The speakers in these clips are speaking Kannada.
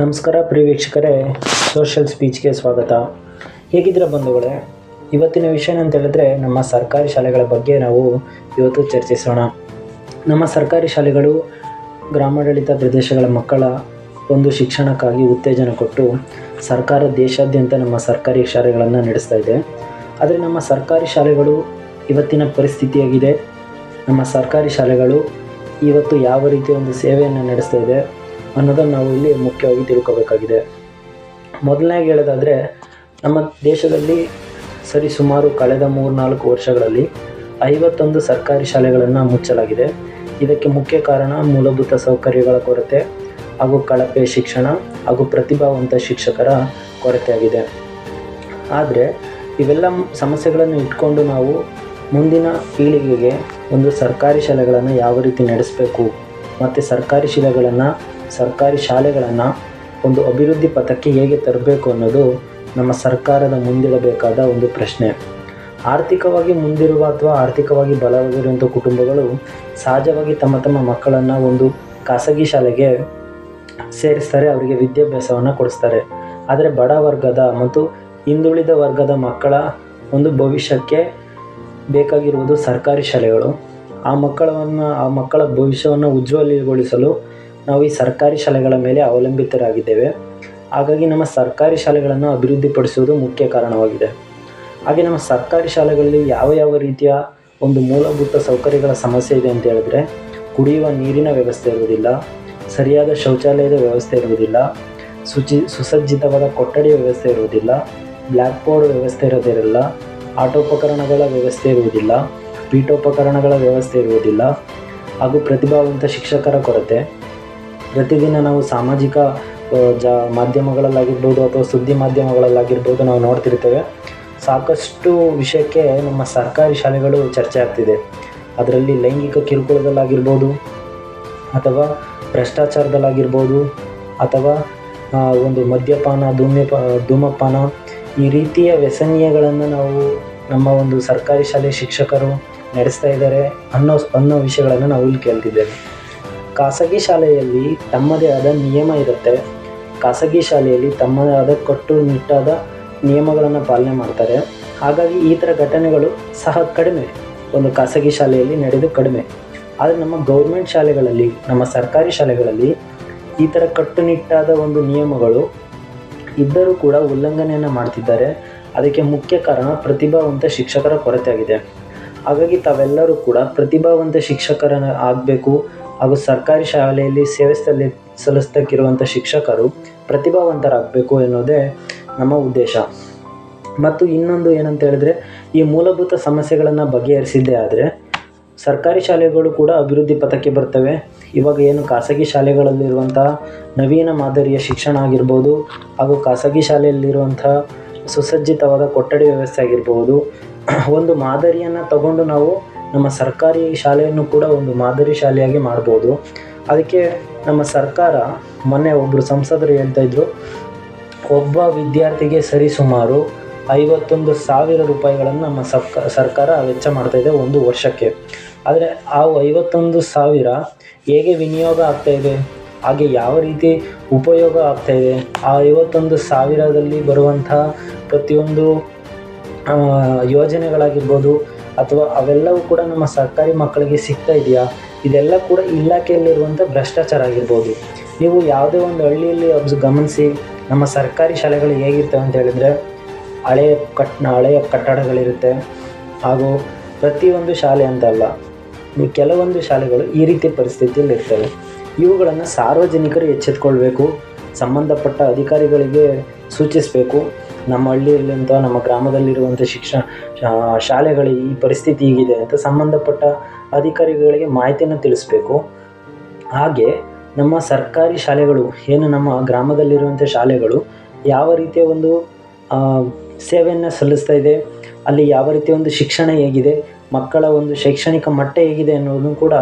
ನಮಸ್ಕಾರ ಪ್ರಿಯ ವೀಕ್ಷಕರೇ ಸೋಷಿಯಲ್ ಸ್ಪೀಚ್ಗೆ ಸ್ವಾಗತ. ಹೇಗಿದ್ದೀರ ಬಂಧುಗಳೇ? ಇವತ್ತಿನ ವಿಷಯ ಅಂತ ಹೇಳಿದ್ರೆ, ನಮ್ಮ ಸರ್ಕಾರಿ ಶಾಲೆಗಳ ಬಗ್ಗೆ ನಾವು ಇವತ್ತು ಚರ್ಚಿಸೋಣ. ನಮ್ಮ ಸರ್ಕಾರಿ ಶಾಲೆಗಳು ಗ್ರಾಮಾಡಳಿತ ಪ್ರದೇಶಗಳ ಮಕ್ಕಳ ಒಂದು ಶಿಕ್ಷಣಕ್ಕಾಗಿ ಉತ್ತೇಜನ ಕೊಟ್ಟು ಸರ್ಕಾರ ದೇಶಾದ್ಯಂತ ನಮ್ಮ ಸರ್ಕಾರಿ ಶಾಲೆಗಳನ್ನು ನಡೆಸ್ತಾ ಇದೆ. ಆದರೆ ನಮ್ಮ ಸರ್ಕಾರಿ ಶಾಲೆಗಳು ಇವತ್ತಿನ ಪರಿಸ್ಥಿತಿಯಾಗಿದೆ. ನಮ್ಮ ಸರ್ಕಾರಿ ಶಾಲೆಗಳು ಇವತ್ತು ಯಾವ ರೀತಿಯ ಒಂದು ಸೇವೆಯನ್ನು ನಡೆಸ್ತಾ ಇದೆ ಅನ್ನೋದನ್ನು ನಾವು ಇಲ್ಲಿ ಮುಖ್ಯವಾಗಿ ತಿಳ್ಕೋಬೇಕಾಗಿದೆ. ಮೊದಲನೇಗೆ ಹೇಳೋದಾದರೆ, ನಮ್ಮ ದೇಶದಲ್ಲಿ ಸರಿ ಸುಮಾರು ಕಳೆದ ಮೂರು ನಾಲ್ಕು ವರ್ಷಗಳಲ್ಲಿ ಐವತ್ತೊಂದು ಸರ್ಕಾರಿ ಶಾಲೆಗಳನ್ನು ಮುಚ್ಚಲಾಗಿದೆ. ಇದಕ್ಕೆ ಮುಖ್ಯ ಕಾರಣ ಮೂಲಭೂತ ಸೌಕರ್ಯಗಳ ಕೊರತೆ ಹಾಗೂ ಕಳಪೆ ಶಿಕ್ಷಣ ಹಾಗೂ ಪ್ರತಿಭಾವಂತ ಶಿಕ್ಷಕರ ಕೊರತೆಯಾಗಿದೆ. ಆದರೆ, ಇವೆಲ್ಲ ಸಮಸ್ಯೆಗಳನ್ನು ಇಟ್ಕೊಂಡು ನಾವು ಮುಂದಿನ ಪೀಳಿಗೆಗೆ ಒಂದು ಸರ್ಕಾರಿ ಶಾಲೆಗಳನ್ನು ಯಾವ ರೀತಿ ನಡೆಸಬೇಕು, ಮತ್ತು ಸರ್ಕಾರಿ ಶಾಲೆಗಳನ್ನು ಸರ್ಕಾರಿ ಶಾಲೆಗಳನ್ನು ಒಂದು ಅಭಿವೃದ್ಧಿ ಪಥಕ್ಕೆ ಹೇಗೆ ತರಬೇಕು ಅನ್ನೋದು ನಮ್ಮ ಸರ್ಕಾರದ ಮುಂದಿಡಬೇಕಾದ ಒಂದು ಪ್ರಶ್ನೆ. ಆರ್ಥಿಕವಾಗಿ ಮುಂದಿರುವ ಅಥವಾ ಆರ್ಥಿಕವಾಗಿ ಬಲವಾಗಿರುವಂಥ ಕುಟುಂಬಗಳು ಸಹಜವಾಗಿ ತಮ್ಮ ತಮ್ಮ ಮಕ್ಕಳನ್ನು ಒಂದು ಖಾಸಗಿ ಶಾಲೆಗೆ ಸೇರಿಸ್ತಾರೆ, ಅವರಿಗೆ ವಿದ್ಯಾಭ್ಯಾಸವನ್ನು ಕೊಡಿಸ್ತಾರೆ. ಆದರೆ ಬಡ ವರ್ಗದ ಮತ್ತು ಹಿಂದುಳಿದ ವರ್ಗದ ಮಕ್ಕಳ ಒಂದು ಭವಿಷ್ಯಕ್ಕೆ ಬೇಕಾಗಿರುವುದು ಸರ್ಕಾರಿ ಶಾಲೆಗಳು. ಆ ಮಕ್ಕಳನ್ನು ಆ ಮಕ್ಕಳ ಭವಿಷ್ಯವನ್ನು ಉಜ್ವಲಗೊಳಿಸಲು ನಾವು ಈ ಸರ್ಕಾರಿ ಶಾಲೆಗಳ ಮೇಲೆ ಅವಲಂಬಿತರಾಗಿದ್ದೇವೆ. ಹಾಗಾಗಿ ನಮ್ಮ ಸರ್ಕಾರಿ ಶಾಲೆಗಳನ್ನು ಅಭಿವೃದ್ಧಿಪಡಿಸುವುದು ಮುಖ್ಯ ಕಾರಣವಾಗಿದೆ. ಹಾಗೆ ನಮ್ಮ ಸರ್ಕಾರಿ ಶಾಲೆಗಳಲ್ಲಿ ಯಾವ ಯಾವ ರೀತಿಯ ಒಂದು ಮೂಲಭೂತ ಸೌಕರ್ಯಗಳ ಸಮಸ್ಯೆ ಇದೆ ಅಂತ ಹೇಳಿದ್ರೆ, ಕುಡಿಯುವ ನೀರಿನ ವ್ಯವಸ್ಥೆ ಇರುವುದಿಲ್ಲ, ಸರಿಯಾದ ಶೌಚಾಲಯದ ವ್ಯವಸ್ಥೆ ಇರುವುದಿಲ್ಲ, ಸುಚಿ, ಸುಸಜ್ಜಿತವಾದ ಕೊಠಡಿ ವ್ಯವಸ್ಥೆ ಇರುವುದಿಲ್ಲ ಬ್ಲ್ಯಾಕ್ ಬೋರ್ಡ್ ವ್ಯವಸ್ಥೆ ಇರೋದಿರಲ್ಲ, ಆಟೋಪಕರಣಗಳ ವ್ಯವಸ್ಥೆ ಇರುವುದಿಲ್ಲ, ಪೀಠೋಪಕರಣಗಳ ವ್ಯವಸ್ಥೆ ಇರುವುದಿಲ್ಲ, ಹಾಗೂ ಪ್ರತಿಭಾವಂತ ಶಿಕ್ಷಕರ ಕೊರತೆ. ಪ್ರತಿದಿನ ನಾವು ಸಾಮಾಜಿಕ ಜ, ಮಾಧ್ಯಮಗಳಲ್ಲಾಗಿರ್ಬೋದು ಅಥವಾ ಸುದ್ದಿ ಮಾಧ್ಯಮಗಳಲ್ಲಾಗಿರ್ಬೋದು ನಾವು ನೋಡ್ತಿರ್ತೇವೆ. ಸಾಕಷ್ಟು ವಿಷಯಕ್ಕೆ ನಮ್ಮ ಸರ್ಕಾರಿ ಶಾಲೆಗಳು ಚರ್ಚೆ ಆಗ್ತಿದೆ. ಅದರಲ್ಲಿ ಲೈಂಗಿಕ ಕಿರುಕುಳದಲ್ಲಾಗಿರ್ಬೋದು ಅಥವಾ ಭ್ರಷ್ಟಾಚಾರದಲ್ಲಾಗಿರ್ಬೋದು ಅಥವಾ ಒಂದು ಮದ್ಯಪಾನ, ಧೂಮ್ಯಪ, ಧೂಮಪಾನ ಈ ರೀತಿಯ ವ್ಯಸನೀಯಗಳನ್ನು ನಾವು ನಮ್ಮ ಒಂದು ಸರ್ಕಾರಿ ಶಾಲೆ ಶಿಕ್ಷಕರು ನಡೆಸ್ತಾ ಇದ್ದಾರೆ ಅನ್ನೋ ಅನ್ನೋ ವಿಷಯಗಳನ್ನು ನಾವು ಇಲ್ಲಿ ಕೇಳ್ತಿದ್ದೇವೆ. ಖಾಸಗಿ ಶಾಲೆಯಲ್ಲಿ ತಮ್ಮದೇ ಆದ ನಿಯಮ ಇರುತ್ತೆ. ಖಾಸಗಿ ಶಾಲೆಯಲ್ಲಿ ತಮ್ಮದೇ ಆದ ಕಟ್ಟುನಿಟ್ಟಾದ ನಿಯಮಗಳನ್ನು ಪಾಲನೆ ಮಾಡ್ತಾರೆ. ಹಾಗಾಗಿ ಈ ಥರ ಘಟನೆಗಳು ಸಹ ಕಡಿಮೆ. ಒಂದು ಖಾಸಗಿ ಶಾಲೆಯಲ್ಲಿ ನಡೆದು ಕಡಿಮೆ. ಆದರೆ ನಮ್ಮ ಗೌರ್ಮೆಂಟ್ ಶಾಲೆಗಳಲ್ಲಿ, ನಮ್ಮ ಸರ್ಕಾರಿ ಶಾಲೆಗಳಲ್ಲಿ ಈ ಥರ ಕಟ್ಟುನಿಟ್ಟಾದ ಒಂದು ನಿಯಮಗಳು ಇದ್ದರೂ ಕೂಡ ಉಲ್ಲಂಘನೆಯನ್ನು ಮಾಡ್ತಿದ್ದಾರೆ. ಅದಕ್ಕೆ ಮುಖ್ಯ ಕಾರಣ ಪ್ರತಿಭಾವಂತ ಶಿಕ್ಷಕರ ಕೊರತೆ ಆಗಿದೆ ಹಾಗಾಗಿ ತಾವೆಲ್ಲರೂ ಕೂಡ ಪ್ರತಿಭಾವಂತ ಶಿಕ್ಷಕರನ್ನ ಆಗಬೇಕು. ಹಾಗೂ ಸರ್ಕಾರಿ ಶಾಲೆಯಲ್ಲಿ ಸೇವೆ ಸಲ್ಲಿ ಸಲ್ಲಿಸ್ತಕ್ಕಿರುವಂಥ ಶಿಕ್ಷಕರು ಪ್ರತಿಭಾವಂತರಾಗಬೇಕು ಎನ್ನುವುದೇ ನಮ್ಮ ಉದ್ದೇಶ. ಮತ್ತು ಇನ್ನೊಂದು ಏನಂತ ಹೇಳಿದ್ರೆ, ಈ ಮೂಲಭೂತ ಸಮಸ್ಯೆಗಳನ್ನು ಬಗೆಹರಿಸಿದ್ದೇ ಆದರೆ, ಸರ್ಕಾರಿ ಶಾಲೆಗಳು ಕೂಡ ಅಭಿವೃದ್ಧಿ ಪಥಕ್ಕೆ ಬರ್ತವೆ. ಇವಾಗ ಏನು ಖಾಸಗಿ ಶಾಲೆಗಳಲ್ಲಿರುವಂತಹ ನವೀನ ಮಾದರಿಯ ಶಿಕ್ಷಣ ಆಗಿರ್ಬೋದು, ಹಾಗೂ ಖಾಸಗಿ ಶಾಲೆಯಲ್ಲಿರುವಂತಹ ಸುಸಜ್ಜಿತವಾದ ಕೊಠಡಿ ವ್ಯವಸ್ಥೆ ಆಗಿರ್ಬೋದು, ಒಂದು ಮಾದರಿಯನ್ನು ತಗೊಂಡು ನಾವು ನಮ್ಮ ಸರ್ಕಾರಿ ಶಾಲೆಯನ್ನು ಕೂಡ ಒಂದು ಮಾದರಿ ಶಾಲೆಯಾಗಿ ಮಾಡ್ಬೋದು. ಅದಕ್ಕೆ ನಮ್ಮ ಸರ್ಕಾರ ಮೊನ್ನೆ ಒಬ್ಬರು ಸಂಸದರು ಹೇಳ್ತಾ ಇದ್ರು, ಒಬ್ಬ ವಿದ್ಯಾರ್ಥಿಗೆ ಸರಿಸುಮಾರು ಐವತ್ತೊಂದು ಸಾವಿರ ರೂಪಾಯಿಗಳನ್ನು ನಮ್ಮ ಸರ್ಕ, ಸರ್ಕಾರ ವೆಚ್ಚ ಮಾಡ್ತಾ ಇದೆ ಒಂದು ವರ್ಷಕ್ಕೆ. ಆದರೆ ಆ ಐವತ್ತೊಂದು ಸಾವಿರ ಹೇಗೆ ವಿನಿಯೋಗ ಆಗ್ತಾ ಇದೆ, ಹಾಗೆ ಯಾವ ರೀತಿ ಉಪಯೋಗ ಆಗ್ತಾ ಇದೆ, ಆ ಐವತ್ತೊಂದು ಸಾವಿರದಲ್ಲಿ ಬರುವಂತಹ ಪ್ರತಿಯೊಂದು ಯೋಜನೆಗಳಾಗಿರ್ಬೋದು ಅಥವಾ ಅವೆಲ್ಲವೂ ಕೂಡ ನಮ್ಮ ಸರ್ಕಾರಿ ಮಕ್ಕಳಿಗೆ ಸಿಗ್ತಾ ಇದೆಯಾ? ಇದೆಲ್ಲ ಕೂಡ ಇಲಾಖೆಯಲ್ಲಿರುವಂಥ ಭ್ರಷ್ಟಾಚಾರ ಆಗಿರ್ಬೋದು. ನೀವು ಯಾವುದೇ ಒಂದು ಹಳ್ಳಿಯಲ್ಲಿ ಅಬ್ಸ್ ಗಮನಿಸಿ, ನಮ್ಮ ಸರ್ಕಾರಿ ಶಾಲೆಗಳು ಹೇಗಿರ್ತವೆ ಅಂತ ಹೇಳಿದರೆ ಹಳೆಯ ಕಟ್ ಹಳೆಯ ಕಟ್ಟಡಗಳಿರುತ್ತೆ. ಹಾಗೂ ಪ್ರತಿಯೊಂದು ಶಾಲೆ ಅಂತಲ್ಲ ಕೆಲವೊಂದು ಶಾಲೆಗಳು ಈ ರೀತಿ ಪರಿಸ್ಥಿತಿಯಲ್ಲಿ ಇರ್ತವೆ. ಇವುಗಳನ್ನು ಸಾರ್ವಜನಿಕರು ಎಚ್ಚೆತ್ಕೊಳ್ಬೇಕು, ಸಂಬಂಧಪಟ್ಟ ಅಧಿಕಾರಿಗಳಿಗೆ ಸೂಚಿಸಬೇಕು. ನಮ್ಮ ಹಳ್ಳಿಯಲ್ಲಿಂತ ನಮ್ಮ ಗ್ರಾಮದಲ್ಲಿರುವಂಥ ಶಿಕ್ಷಣ ಶಾಲೆಗಳು ಈ ಪರಿಸ್ಥಿತಿ ಹೀಗಿದೆ ಅಂತ ಸಂಬಂಧಪಟ್ಟ ಅಧಿಕಾರಿಗಳಿಗೆ ಮಾಹಿತಿಯನ್ನು ತಿಳಿಸ್ಬೇಕು. ಹಾಗೆ ನಮ್ಮ ಸರ್ಕಾರಿ ಶಾಲೆಗಳು, ಏನು ನಮ್ಮ ಗ್ರಾಮದಲ್ಲಿರುವಂಥ ಶಾಲೆಗಳು, ಯಾವ ರೀತಿಯ ಒಂದು ಸೇವೆಯನ್ನು ಸಲ್ಲಿಸ್ತಾ ಇದೆ, ಅಲ್ಲಿ ಯಾವ ರೀತಿಯ ಒಂದು ಶಿಕ್ಷಣ ಹೇಗಿದೆ, ಮಕ್ಕಳ ಒಂದು ಶೈಕ್ಷಣಿಕ ಮಟ್ಟ ಹೇಗಿದೆ ಅನ್ನೋದನ್ನು ಕೂಡ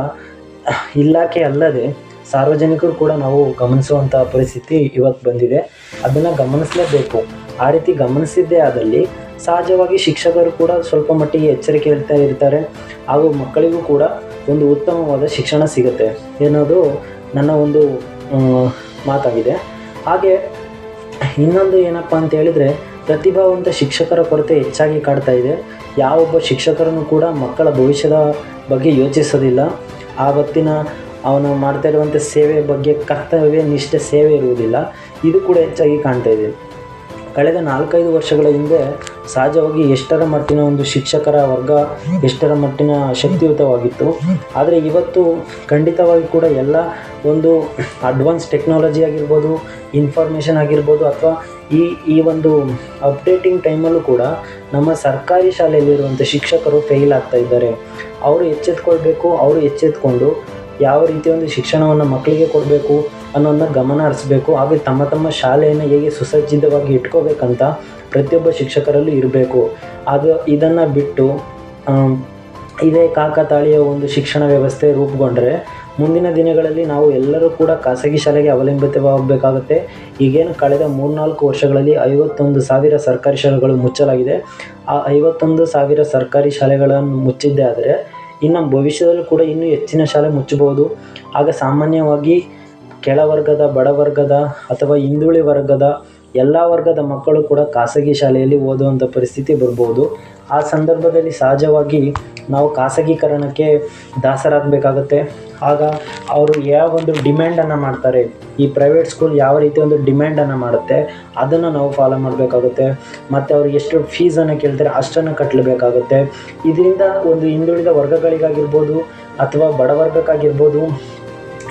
ಇಲಾಖೆ ಅಲ್ಲದೆ ಸಾರ್ವಜನಿಕರು ಕೂಡ ನಾವು ಗಮನಿಸುವಂಥ ಪರಿಸ್ಥಿತಿ ಇವತ್ತು ಬಂದಿದೆ. ಅದನ್ನು ಗಮನಿಸಲೇಬೇಕು. ಆ ರೀತಿ ಗಮನಿಸಿದ್ದೇ ಆದಲ್ಲಿ ಸಹಜವಾಗಿ ಶಿಕ್ಷಕರು ಕೂಡ ಸ್ವಲ್ಪ ಮಟ್ಟಿಗೆ ಎಚ್ಚರಿಕೆ ಇರ್ತಾ ಇರ್ತಾರೆ ಹಾಗೂ ಮಕ್ಕಳಿಗೂ ಕೂಡ ಒಂದು ಉತ್ತಮವಾದ ಶಿಕ್ಷಣ ಸಿಗುತ್ತೆ ಎನ್ನೋದು ನನ್ನ ಒಂದು ಮಾತಾಗಿದೆ. ಹಾಗೆ ಇನ್ನೊಂದು ಏನಪ್ಪ ಅಂತ ಹೇಳಿದರೆ ಪ್ರತಿಭಾವಂತ ಶಿಕ್ಷಕರ ಕೊರತೆ ಹೆಚ್ಚಾಗಿ ಕಾಡ್ತಾ ಇದೆ. ಯಾವೊಬ್ಬ ಶಿಕ್ಷಕರನ್ನು ಕೂಡ ಮಕ್ಕಳ ಭವಿಷ್ಯದ ಬಗ್ಗೆ ಯೋಚಿಸೋದಿಲ್ಲ. ಆ ಆವತ್ತಿನ ಅವನು ಮಾಡ್ತಾ ಇರುವಂಥ ಸೇವೆ ಬಗ್ಗೆ ಕರ್ತವ್ಯ, ನಿಷ್ಠೆ, ಸೇವೆ ಇರುವುದಿಲ್ಲ. ಇದು ಕೂಡ ಹೆಚ್ಚಾಗಿ ಕಾಣ್ತಾ ಇದೆ. ಕಳೆದ ನಾಲ್ಕೈದು ವರ್ಷಗಳ ಹಿಂದೆ ಸಹಜವಾಗಿ ಎಷ್ಟರ ಮಟ್ಟಿನ ಒಂದು ಶಿಕ್ಷಕರ ವರ್ಗ, ಎಷ್ಟರ ಮಟ್ಟಿನ ಶಕ್ತಿಯುತವಾಗಿತ್ತು. ಆದರೆ ಇವತ್ತು ಖಂಡಿತವಾಗಿ ಕೂಡ ಎಲ್ಲ ಒಂದು ಅಡ್ವಾನ್ಸ್ ಟೆಕ್ನಾಲಜಿ ಆಗಿರ್ಬೋದು, ಇನ್ಫಾರ್ಮೇಷನ್ ಆಗಿರ್ಬೋದು, ಅಥವಾ ಈ ಈ ಒಂದು ಅಪ್ಡೇಟಿಂಗ್ ಟೈಮಲ್ಲೂ ಕೂಡ ನಮ್ಮ ಸರ್ಕಾರಿ ಶಾಲೆಯಲ್ಲಿರುವಂಥ ಶಿಕ್ಷಕರು ಫೇಲ್ ಆಗ್ತಾ ಇದ್ದಾರೆ. ಅವರು ಎಚ್ಚೆತ್ಕೊಳ್ಬೇಕು, ಅವರು ಎಚ್ಚೆತ್ಕೊಂಡು ಯಾವ ರೀತಿಯ ಒಂದು ಶಿಕ್ಷಣವನ್ನು ಮಕ್ಕಳಿಗೆ ಕೊಡಬೇಕು ಅನ್ನೋದನ್ನ ಗಮನ ಹರಿಸ್ಬೇಕು, ಹಾಗೆ ತಮ್ಮ ತಮ್ಮ ಶಾಲೆಯನ್ನು ಹೇಗೆ ಸುಸಜ್ಜಿತವಾಗಿ ಇಟ್ಕೋಬೇಕಂತ ಪ್ರತಿಯೊಬ್ಬ ಶಿಕ್ಷಕರಲ್ಲೂ ಇರಬೇಕು. ಅದು ಇದನ್ನು ಬಿಟ್ಟು ಇದೇ ಕಾಕತಾಳೀಯ ಒಂದು ಶಿಕ್ಷಣ ವ್ಯವಸ್ಥೆ ರೂಪುಗೊಂಡರೆ ಮುಂದಿನ ದಿನಗಳಲ್ಲಿ ನಾವು ಎಲ್ಲರೂ ಕೂಡ ಖಾಸಗಿ ಶಾಲೆಗೆ ಅವಲಂಬಿತವಾಗಬೇಕಾಗುತ್ತೆ. ಈಗೇನು ಕಳೆದ ಮೂರ್ನಾಲ್ಕು ವರ್ಷಗಳಲ್ಲಿ ಐವತ್ತೊಂದು ಸಾವಿರ ಸರ್ಕಾರಿ ಶಾಲೆಗಳು ಮುಚ್ಚಲಾಗಿದೆ. ಆ ಐವತ್ತೊಂದು ಸಾವಿರ ಸರ್ಕಾರಿ ಶಾಲೆಗಳನ್ನು ಮುಚ್ಚಿದ್ದೇ ಆದರೆ ಇನ್ನು ಭವಿಷ್ಯದಲ್ಲೂ ಕೂಡ ಇನ್ನೂ ಹೆಚ್ಚಿನ ಶಾಲೆ ಮುಚ್ಚಬಹುದು. ಆಗ ಸಾಮಾನ್ಯವಾಗಿ ಕೆಳವರ್ಗದ ಬಡವರ್ಗದ ಅಥವಾ ಹಿಂದುಳಿ ವರ್ಗದ ಎಲ್ಲ ವರ್ಗದ ಮಕ್ಕಳು ಕೂಡ ಖಾಸಗಿ ಶಾಲೆಯಲ್ಲಿ ಓದುವಂಥ ಪರಿಸ್ಥಿತಿ ಬರ್ಬೋದು. ಆ ಸಂದರ್ಭದಲ್ಲಿ ಸಹಜವಾಗಿ ನಾವು ಖಾಸಗೀಕರಣಕ್ಕೆ ದಾಸರಾಗಬೇಕಾಗತ್ತೆ. ಆಗ ಅವರು ಯಾವ ಒಂದು ಡಿಮ್ಯಾಂಡನ್ನು ಮಾಡ್ತಾರೆ, ಈ ಪ್ರೈವೇಟ್ ಸ್ಕೂಲ್ ಯಾವ ರೀತಿ ಒಂದು ಡಿಮ್ಯಾಂಡನ್ನು ಮಾಡುತ್ತೆ, ಅದನ್ನು ನಾವು ಫಾಲೋ ಮಾಡಬೇಕಾಗುತ್ತೆ. ಮತ್ತು ಅವ್ರು ಎಷ್ಟು ಫೀಸನ್ನು ಕೇಳ್ತಾರೆ, ಅಷ್ಟನ್ನು ಕಟ್ಟಲೇಬೇಕಾಗುತ್ತೆ ಇದರಿಂದ ಒಂದು ಹಿಂದುಳಿದ ವರ್ಗಗಳಿಗಾಗಿರ್ಬೋದು, ಅಥವಾ ಬಡವರ್ಗಕ್ಕಾಗಿರ್ಬೋದು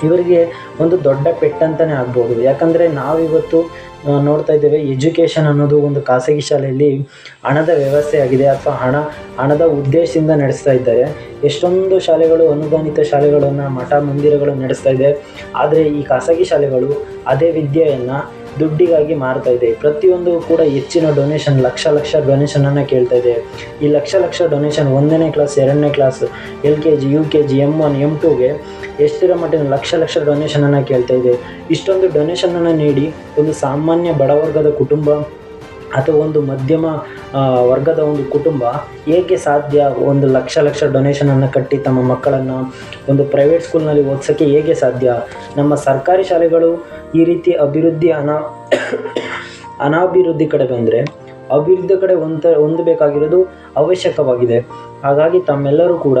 ಇವರಿಗೆ ಒಂದು ದೊಡ್ಡ ಪೆಟ್ಟಂತಲೇ ಆಗ್ಬೋದು. ಯಾಕಂದರೆ ನಾವಿವತ್ತು ನೋಡ್ತಾ ಇದ್ದೇವೆ ಎಜುಕೇಷನ್ ಅನ್ನೋದು ಒಂದು ಖಾಸಗಿ ಶಾಲೆಯಲ್ಲಿ ಹಣದ ವ್ಯವಸ್ಥೆ ಆಗಿದೆ ಅಥವಾ ಹಣ, ಹಣದ ಉದ್ದೇಶದಿಂದ ನಡೆಸ್ತಾ ಇದ್ದಾರೆ. ಎಷ್ಟೊಂದು ಶಾಲೆಗಳು, ಅನುದಾನಿತ ಶಾಲೆಗಳನ್ನು ಮಠ ಮಂದಿರಗಳು ನಡೆಸ್ತಾ ಇದೆ. ಆದರೆ ಈ ಖಾಸಗಿ ಶಾಲೆಗಳು ಅದೇ ವಿದ್ಯೆಯನ್ನು ದುಡ್ಡಿಗಾಗಿ ಮಾರ್ತಾ ಇದೆ. ಪ್ರತಿಯೊಂದು ಕೂಡ ಹೆಚ್ಚಿನ ಡೊನೇಷನ್ ಲಕ್ಷ ಲಕ್ಷ ಡೊನೇಷನನ್ನು ಕೇಳ್ತಾ ಇದೆ. ಈ ಲಕ್ಷ ಲಕ್ಷ ಡೊನೇಷನ್ ಒಂದನೇ ಕ್ಲಾಸ್ ಎರಡನೇ class L K G, U K G, M one, M ಟೂಗೆ ಎಷ್ಟಿರೋ ಮಟ್ಟಿನ ಲಕ್ಷ ಲಕ್ಷ ಡೊನೇಷನನ್ನು ಕೇಳ್ತಾ ಇದೆ. ಇಷ್ಟೊಂದು ಡೊನೇಷನನ್ನು ನೀಡಿ ಒಂದು ಸಾಮಾನ್ಯ ಬಡವರ್ಗದ ಕುಟುಂಬ ಅಥವಾ ಒಂದು ಮಧ್ಯಮ ವರ್ಗದ ಒಂದು ಕುಟುಂಬ ಏಕೆ ಸಾಧ್ಯ ಒಂದು ಲಕ್ಷ ಲಕ್ಷ ಡೊನೇಷನನ್ನು ಕಟ್ಟಿ ತಮ್ಮ ಮಕ್ಕಳನ್ನು ಒಂದು ಪ್ರೈವೇಟ್ ಸ್ಕೂಲ್ನಲ್ಲಿ ಓದ್ಸೋಕ್ಕೆ ಹೇಗೆ ಸಾಧ್ಯ? ನಮ್ಮ ಸರ್ಕಾರಿ ಶಾಲೆಗಳು ಈ ರೀತಿ ಅಭಿವೃದ್ಧಿ ಅನಾ, ಅನಾಭಿವೃದ್ಧಿ ಕಡೆ ಬಂದರೆ ಅಭಿವೃದ್ಧಿ ಕಡೆ ಹೊಂದ ಹೊಂದಬೇಕಾಗಿರೋದು ಅವಶ್ಯಕವಾಗಿದೆ. ಹಾಗಾಗಿ ತಮ್ಮೆಲ್ಲರೂ ಕೂಡ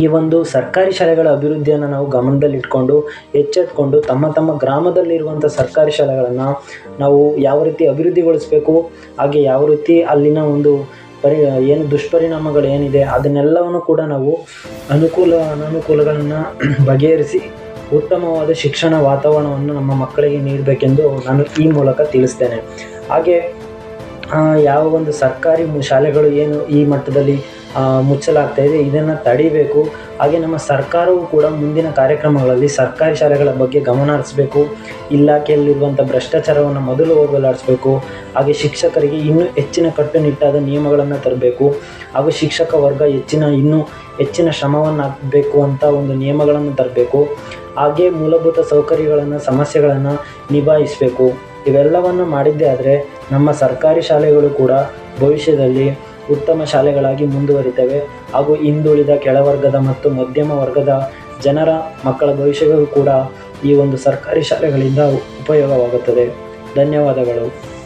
ಈ ಒಂದು ಸರ್ಕಾರಿ ಶಾಲೆಗಳ ಅಭಿವೃದ್ಧಿಯನ್ನು ನಾವು ಗಮನದಲ್ಲಿಟ್ಕೊಂಡು ಎಚ್ಚೆತ್ಕೊಂಡು ತಮ್ಮ ತಮ್ಮ ಗ್ರಾಮದಲ್ಲಿರುವಂಥ ಸರ್ಕಾರಿ ಶಾಲೆಗಳನ್ನು ನಾವು ಯಾವ ರೀತಿ ಅಭಿವೃದ್ಧಿಗೊಳಿಸಬೇಕು, ಹಾಗೆ ಯಾವ ರೀತಿ ಅಲ್ಲಿನ ಒಂದು ಪರಿ, ಏನು ದುಷ್ಪರಿಣಾಮಗಳು ಏನಿದೆ ಅದನ್ನೆಲ್ಲವನ್ನು ಕೂಡ ನಾವು ಅನುಕೂಲ, ಅನನುಕೂಲಗಳನ್ನು ಬಗೆಹರಿಸಿ ಉತ್ತಮವಾದ ಶಿಕ್ಷಣ ವಾತಾವರಣವನ್ನು ನಮ್ಮ ಮಕ್ಕಳಿಗೆ ನೀಡಬೇಕೆಂದು ನಾನು ಈ ಮೂಲಕ ತಿಳಿಸ್ತೇನೆ. ಹಾಗೆ ಯಾವ ಒಂದು ಸರ್ಕಾರಿ ಶಾಲೆಗಳು ಏನು ಈ ಮಟ್ಟದಲ್ಲಿ ಮುಚ್ಚಲಾಗ್ತಾ ಇದೆ. ಇದನ್ನು ತಡಿಬೇಕು. ಹಾಗೆ ನಮ್ಮ ಸರ್ಕಾರವು ಕೂಡ ಮುಂದಿನ ಕಾರ್ಯಕ್ರಮಗಳಲ್ಲಿ ಸರ್ಕಾರಿ ಶಾಲೆಗಳ ಬಗ್ಗೆ ಗಮನ ಹರಿಸಬೇಕು. ಇಲಾಖೆಯಲ್ಲಿರುವಂಥ ಭ್ರಷ್ಟಾಚಾರವನ್ನು ಮೊದಲು ಹೋಗಲಾಡಿಸಬೇಕು. ಹಾಗೆ ಶಿಕ್ಷಕರಿಗೆ ಇನ್ನೂ ಹೆಚ್ಚಿನ ಕಟ್ಟುನಿಟ್ಟಾದ ನಿಯಮಗಳನ್ನು ತರಬೇಕು. ಹಾಗೂ ಶಿಕ್ಷಕ ವರ್ಗ ಹೆಚ್ಚಿನ, ಇನ್ನೂ ಹೆಚ್ಚಿನ ಶ್ರಮವನ್ನು ಹಾಕಬೇಕು ಅಂತ ಒಂದು ನಿಯಮಗಳನ್ನು ತರಬೇಕು. ಹಾಗೆ ಮೂಲಭೂತ ಸೌಕರ್ಯಗಳನ್ನು, ಸಮಸ್ಯೆಗಳನ್ನು ನಿಭಾಯಿಸಬೇಕು. ಇವೆಲ್ಲವನ್ನು ಮಾಡಿದ್ದೇ ಆದರೆ ನಮ್ಮ ಸರ್ಕಾರಿ ಶಾಲೆಗಳು ಕೂಡ ಭವಿಷ್ಯದಲ್ಲಿ ಉತ್ತಮ ಶಾಲೆಗಳಾಗಿ ಮುಂದುವರಿತವೆ. ಹಾಗೂ ಹಿಂದುಳಿದ ಕೆಳವರ್ಗದ ಮತ್ತು ಮಧ್ಯಮ ವರ್ಗದ ಜನರ ಮಕ್ಕಳ ಭವಿಷ್ಯಕ್ಕೂ ಕೂಡ ಈ ಒಂದು ಸರ್ಕಾರಿ ಶಾಲೆಗಳಿಂದ ಉಪಯೋಗವಾಗುತ್ತದೆ. ಧನ್ಯವಾದಗಳು.